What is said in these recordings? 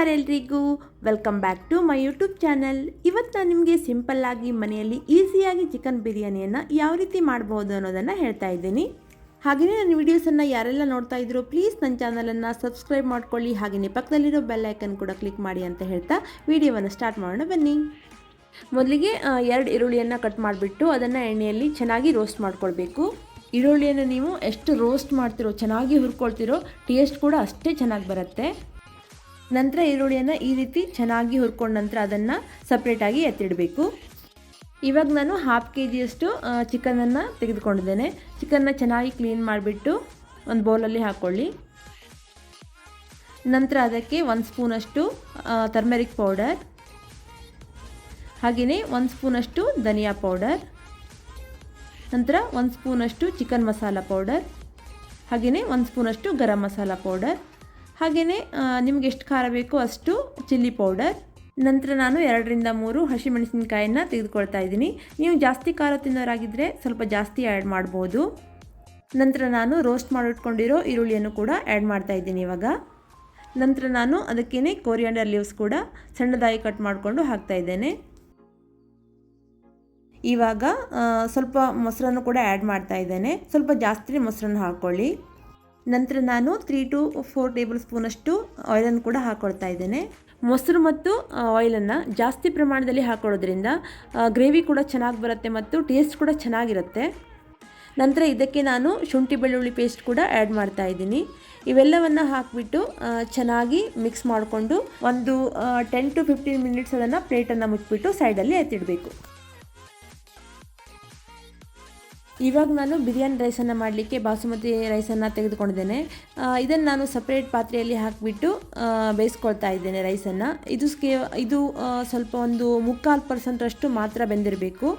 ನಮಸ್ಕಾರ ಎಲ್ರಿಗೂ. Welcome back to my YouTube channel ಇವತ್ತು ನಾನು ನಿಮಗೆ ಸಿಂಪಲ್ಲಾಗಿ ಮನೆಯಲ್ಲಿ ಈಸಿಯಾಗಿ ಚಿಕನ್ ಬಿರಿಯಾನಿಯನ್ನು ಯಾವ ರೀತಿ ಮಾಡ್ಬೋದು ಅನ್ನೋದನ್ನು ಹೇಳ್ತಾ ಇದ್ದೀನಿ. ಹಾಗೆಯೇ ನನ್ನ ವೀಡಿಯೋಸನ್ನು ಯಾರೆಲ್ಲ ನೋಡ್ತಾ ಇದ್ರು ಪ್ಲೀಸ್ ನನ್ನ ಚಾನಲನ್ನು ಸಬ್ಸ್ಕ್ರೈಬ್ ಮಾಡ್ಕೊಳ್ಳಿ. ಹಾಗೆಯೇ ಪಕ್ಕದಲ್ಲಿರೋ ಬೆಲ್ ಐಕನ್ ಕೂಡ ಕ್ಲಿಕ್ ಮಾಡಿ ಅಂತ ಹೇಳ್ತಾ ವಿಡಿಯೋವನ್ನು ಸ್ಟಾರ್ಟ್ ಮಾಡೋಣ ಬನ್ನಿ. ಮೊದಲಿಗೆ ಎರಡು ಈರುಳ್ಳಿಯನ್ನು ಕಟ್ ಮಾಡಿಬಿಟ್ಟು ಅದನ್ನು ಎಣ್ಣೆಯಲ್ಲಿ ಚೆನ್ನಾಗಿ ರೋಸ್ಟ್ ಮಾಡ್ಕೊಳ್ಬೇಕು. ಈರುಳ್ಳಿಯನ್ನು ನೀವು ಎಷ್ಟು ರೋಸ್ಟ್ ಮಾಡ್ತಿರೋ, ಚೆನ್ನಾಗಿ ಹುರ್ಕೊಳ್ತಿರೋ ಟೇಸ್ಟ್ ಕೂಡ ಅಷ್ಟೇ ಚೆನ್ನಾಗಿ ಬರುತ್ತೆ. ನಂತರ ಈರುಳ್ಳಿಯನ್ನು ಈ ರೀತಿ ಚೆನ್ನಾಗಿ ಹುರ್ಕೊಂಡ ನಂತರ ಅದನ್ನು ಸಪ್ರೇಟಾಗಿ ಎತ್ತಿಡಬೇಕು. ಇವಾಗ ನಾನು ಹಾಫ್ ಕೆ ಜಿಯಷ್ಟು ಚಿಕನನ್ನು ತೆಗೆದುಕೊಂಡಿದ್ದೇನೆ. ಚಿಕನ್ನ ಚೆನ್ನಾಗಿ ಕ್ಲೀನ್ ಮಾಡಿಬಿಟ್ಟು ಒಂದು ಬೌಲಲ್ಲಿ ಹಾಕ್ಕೊಳ್ಳಿ ನಂತರ ಅದಕ್ಕೆ ಒಂದು ಸ್ಪೂನಷ್ಟು ಟರ್ಮೆರಿಕ್ ಪೌಡರ್ ಹಾಗೆಯೇ ಒಂದು ಸ್ಪೂನಷ್ಟು ಧನಿಯಾ ಪೌಡರ್ ನಂತರ ಒಂದು ಸ್ಪೂನಷ್ಟು ಚಿಕನ್ ಮಸಾಲ ಪೌಡರ್ ಹಾಗೆಯೇ ಒಂದು ಸ್ಪೂನಷ್ಟು ಗರಂ ಮಸಾಲ ಪೌಡರ್ ಹಾಗೆಯೇ ನಿಮ್ಗೆ ಎಷ್ಟು ಖಾರ ಬೇಕೋ ಅಷ್ಟು ಚಿಲ್ಲಿ ಪೌಡರ್. ನಂತರ ನಾನು ಎರಡರಿಂದ ಮೂರು ಹಸಿಮೆಣಸಿನ್ಕಾಯನ್ನು ತೆಗೆದುಕೊಳ್ತಾ ಇದ್ದೀನಿ. ನೀವು ಜಾಸ್ತಿ ಖಾರ ತಿನ್ನೋರಾಗಿದ್ದರೆ ಸ್ವಲ್ಪ ಜಾಸ್ತಿ ಆ್ಯಡ್ ಮಾಡ್ಬೋದು. ನಂತರ ನಾನು ರೋಸ್ಟ್ ಮಾಡಿಟ್ಕೊಂಡಿರೋ ಈರುಳ್ಳಿಯನ್ನು ಕೂಡ ಆ್ಯಡ್ ಮಾಡ್ತಾ ಇದ್ದೀನಿ ಇವಾಗ. ನಂತರ ನಾನು ಅದಕ್ಕೇ ಕೋರಿಯಾಂಡರ್ ಲೀವ್ಸ್ ಕೂಡ ಸಣ್ಣದಾಗಿ ಕಟ್ ಮಾಡಿಕೊಂಡು ಹಾಕ್ತಾ ಇದ್ದೇನೆ. ಇವಾಗ ಸ್ವಲ್ಪ ಮೊಸರನ್ನು ಕೂಡ ಆ್ಯಡ್ ಮಾಡ್ತಾ ಇದ್ದೇನೆ. ಸ್ವಲ್ಪ ಜಾಸ್ತಿ ಮೊಸರನ್ನು ಹಾಕ್ಕೊಳ್ಳಿ ನಂತರ ನಾನು ತ್ರೀ ಟು ಫೋರ್ ಟೇಬಲ್ ಸ್ಪೂನಷ್ಟು ಆಯಿಲನ್ನು ಕೂಡ ಹಾಕ್ಕೊಳ್ತಾ ಇದ್ದೇನೆ. ಮೊಸರು ಮತ್ತು ಆಯಿಲನ್ನು ಜಾಸ್ತಿ ಪ್ರಮಾಣದಲ್ಲಿ ಹಾಕೊಳ್ಳೋದ್ರಿಂದ ಗ್ರೇವಿ ಕೂಡ ಚೆನ್ನಾಗಿ ಬರುತ್ತೆ ಮತ್ತು ಟೇಸ್ಟ್ ಕೂಡ ಚೆನ್ನಾಗಿರುತ್ತೆ. ನಂತರ ಇದಕ್ಕೆ ನಾನು ಶುಂಠಿ ಬೆಳ್ಳುಳ್ಳಿ ಪೇಸ್ಟ್ ಕೂಡ ಆ್ಯಡ್ ಮಾಡ್ತಾ ಇದ್ದೀನಿ. ಇವೆಲ್ಲವನ್ನು ಹಾಕಿಬಿಟ್ಟು ಚೆನ್ನಾಗಿ ಮಿಕ್ಸ್ ಮಾಡಿಕೊಂಡು ಒಂದು ಟೆನ್ ಟು ಫಿಫ್ಟೀನ್ ಮಿನಿಟ್ಸ್ ಅದನ್ನು ಪ್ಲೇಟನ್ನು ಮುಚ್ಚಿಬಿಟ್ಟು ಸೈಡಲ್ಲಿ ಎತ್ತಿಡಬೇಕು. ಇವಾಗ ನಾನು ಬಿರಿಯಾನಿ ರೈಸನ್ನು ಮಾಡಲಿಕ್ಕೆ ಬಾಸುಮತಿ ರೈಸನ್ನು ತೆಗೆದುಕೊಂಡಿದ್ದೇನೆ. ಇದನ್ನು ನಾನು ಸಪ್ರೇಟ್ ಪಾತ್ರೆಯಲ್ಲಿ ಹಾಕಿಬಿಟ್ಟು ಬೇಯಿಸ್ಕೊಳ್ತಾ ಇದ್ದೇನೆ ರೈಸನ್ನು ಇದು ಸ್ಕೇ ಇದು ಸ್ವಲ್ಪ ಒಂದು ಮುಕ್ಕಾಲು ಪರ್ಸೆಂಟಷ್ಟು ಮಾತ್ರ ಬೆಂದಿರಬೇಕು.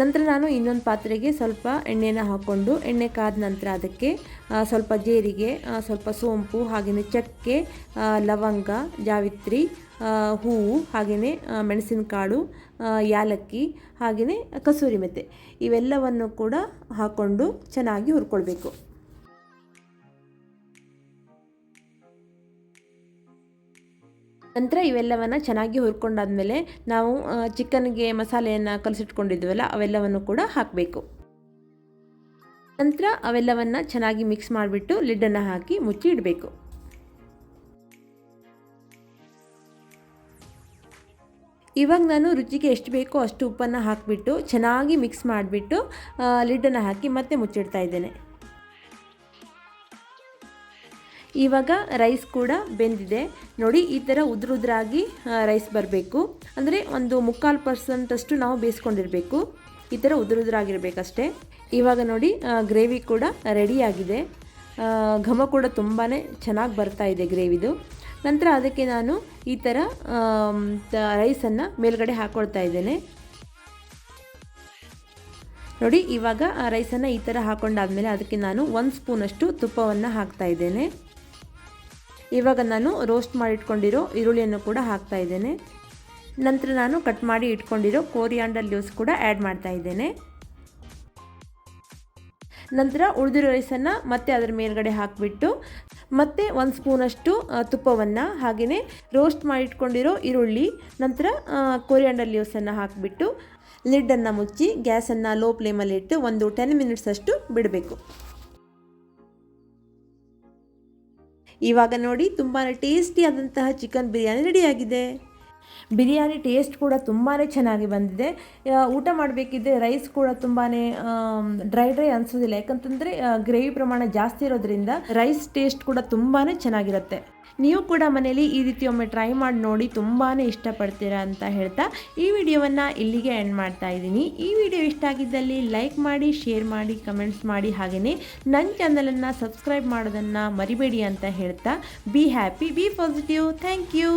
ನಂತರ ನಾನು ಇನ್ನೊಂದು ಪಾತ್ರೆಗೆ ಸ್ವಲ್ಪ ಎಣ್ಣೆನ ಹಾಕ್ಕೊಂಡು, ಎಣ್ಣೆ ಕಾದ ನಂತರ ಅದಕ್ಕೆ ಸ್ವಲ್ಪ ಜೀರಿಗೆ ಸ್ವಲ್ಪ ಸೋಂಪು ಹಾಗೆಯೇ ಚಕ್ಕೆ ಲವಂಗ, ಜಾವಿತ್ರಿ ಹೂವು ಹಾಗೆಯೇ ಮೆಣಸಿನಕಾಳು ಯಾಲಕ್ಕಿ ಹಾಗೆಯೇ ಕಸೂರಿ ಮೆತ್ತೆ. ಇವೆಲ್ಲವನ್ನು ಕೂಡ ಹಾಕ್ಕೊಂಡು ಚೆನ್ನಾಗಿ ಹುರ್ಕೊಳ್ಬೇಕು. ನಂತರ ಇವೆಲ್ಲವನ್ನು ಚೆನ್ನಾಗಿ ಹುರ್ಕೊಂಡಾದ್ಮೇಲೆ ನಾವು ಚಿಕನ್ಗೆ ಮಸಾಲೆಯನ್ನು ಕಲಸಿಟ್ಕೊಂಡಿದ್ವಲ್ಲ, ಅವೆಲ್ಲವನ್ನು ಕೂಡ ಹಾಕಬೇಕು. ನಂತರ ಅವೆಲ್ಲವನ್ನು ಚೆನ್ನಾಗಿ ಮಿಕ್ಸ್ ಮಾಡಿಬಿಟ್ಟು ಲಿಡ್ಡನ್ನು ಹಾಕಿ ಮುಚ್ಚಿ ಇಡಬೇಕು. ಇವಾಗ ನಾನು ರುಚಿಗೆ ಎಷ್ಟು ಬೇಕೋ ಅಷ್ಟು ಉಪ್ಪನ್ನು ಹಾಕಿಬಿಟ್ಟು ಚೆನ್ನಾಗಿ ಮಿಕ್ಸ್ ಮಾಡಿಬಿಟ್ಟು ಲಿಡ್ಡನ್ನು ಹಾಕಿ ಮತ್ತೆ ಮುಚ್ಚಿಡ್ತಾ ಇದ್ದೇನೆ. ಇವಾಗ ರೈಸ್ ಕೂಡ ಬೆಂದಿದೆ. ನೋಡಿ, ಈ ಥರ ಉದ್ರುದ್ರಾಗಿ ರೈಸ್ ಬರಬೇಕು. ಅಂದರೆ ಒಂದು ಮುಕ್ಕಾಲು ಪರ್ಸೆಂಟಷ್ಟು ನಾವು ಬೇಯಿಸ್ಕೊಂಡಿರಬೇಕು. ಈ ಥರ ಉದುರುದ್ರಾಗಿರ್ಬೇಕಷ್ಟೇ. ಇವಾಗ ನೋಡಿ ಗ್ರೇವಿ ಕೂಡ ರೆಡಿಯಾಗಿದೆ ಘಮ ಕೂಡ ತುಂಬಾ ಚೆನ್ನಾಗಿ ಬರ್ತಾ ಇದೆ ಗ್ರೇವಿದು ನಂತರ ಅದಕ್ಕೆ ನಾನು ಈ ಥರ ರೈಸನ್ನು ಮೇಲ್ಗಡೆ ಹಾಕ್ಕೊಳ್ತಾ ಇದ್ದೇನೆ. ನೋಡಿ, ಇವಾಗ ರೈಸನ್ನು ಈ ಥರ ಹಾಕೊಂಡಾದ್ಮೇಲೆ ಅದಕ್ಕೆ ನಾನು ಒಂದು ಸ್ಪೂನಷ್ಟು ತುಪ್ಪವನ್ನು ಹಾಕ್ತಾ ಇದ್ದೇನೆ. ಇವಾಗ ನಾನು ರೋಸ್ಟ್ ಮಾಡಿಟ್ಕೊಂಡಿರೋ ಈರುಳ್ಳಿಯನ್ನು ಕೂಡ ಹಾಕ್ತಾ ಇದ್ದೇನೆ. ನಂತರ ನಾನು ಕಟ್ ಮಾಡಿ ಇಟ್ಕೊಂಡಿರೋ ಕೋರಿಯಾಂಡರ್ ಲೀವ್ಸ್ ಕೂಡ ಆ್ಯಡ್ ಮಾಡ್ತಾ ಇದ್ದೇನೆ. ನಂತರ ಉಳಿದಿರೋ ರೈಸನ್ನು ಮತ್ತೆ ಅದರ ಮೇಲ್ಗಡೆ ಹಾಕಿಬಿಟ್ಟು ಮತ್ತೆ ಒಂದು ಸ್ಪೂನಷ್ಟು ತುಪ್ಪವನ್ನು ಹಾಗೆಯೇ ರೋಸ್ಟ್ ಮಾಡಿಟ್ಕೊಂಡಿರೋ ಈರುಳ್ಳಿ, ನಂತರ ಕೊರಿಯಾಂಡರ್ ಲೀವ್ಸನ್ನು ಹಾಕಿಬಿಟ್ಟು ಲಿಡ್ಡನ್ನು ಮುಚ್ಚಿ ಗ್ಯಾಸನ್ನು ಲೋ ಫ್ಲೇಮಲ್ಲಿಟ್ಟು ಒಂದು ಟೆನ್ ಮಿನಿಟ್ಸ್ ಅಷ್ಟು ಬಿಡಬೇಕು. ಇವಾಗ ನೋಡಿ ತುಂಬಾ ಟೇಸ್ಟಿಯಾದಂತಹ ಚಿಕನ್ ಬಿರಿಯಾನಿ ರೆಡಿಯಾಗಿದೆ ಬಿರಿಯಾನಿ ಟೇಸ್ಟ್ ಕೂಡ ತುಂಬಾ ಚೆನ್ನಾಗಿ ಬಂದಿದೆ. ಊಟ ಮಾಡಬೇಕಿದ್ರೆ ರೈಸ್ ಕೂಡ ತುಂಬಾ ಡ್ರೈ ಡ್ರೈ ಅನಿಸೋದಿಲ್ಲ. ಯಾಕಂತಂದರೆ ಗ್ರೇವಿ ಪ್ರಮಾಣ ಜಾಸ್ತಿ ಇರೋದ್ರಿಂದ ರೈಸ್ ಟೇಸ್ಟ್ ಕೂಡ ತುಂಬಾ ಚೆನ್ನಾಗಿರುತ್ತೆ. ನೀವು ಕೂಡ ಮನೇಲಿ ಈ ರೀತಿ ಒಮ್ಮೆ ಟ್ರೈ ಮಾಡಿ ನೋಡಿ ತುಂಬಾ ಇಷ್ಟಪಡ್ತೀರಾ ಅಂತ ಹೇಳ್ತಾ ಈ ವಿಡಿಯೋವನ್ನು ಇಲ್ಲಿಗೆ ಎಂಡ್ ಮಾಡ್ತಾ ಇದ್ದೀನಿ. ಈ ವಿಡಿಯೋ ಇಷ್ಟ ಆಗಿದ್ದಲ್ಲಿ ಲೈಕ್ ಮಾಡಿ ಶೇರ್ ಮಾಡಿ ಕಮೆಂಟ್ಸ್ ಮಾಡಿ ಹಾಗೆಯೇ ನನ್ನ ಚಾನಲನ್ನು ಸಬ್ಸ್ಕ್ರೈಬ್ ಮಾಡೋದನ್ನು ಮರಿಬೇಡಿ ಅಂತ ಹೇಳ್ತಾ be happy be positive thank you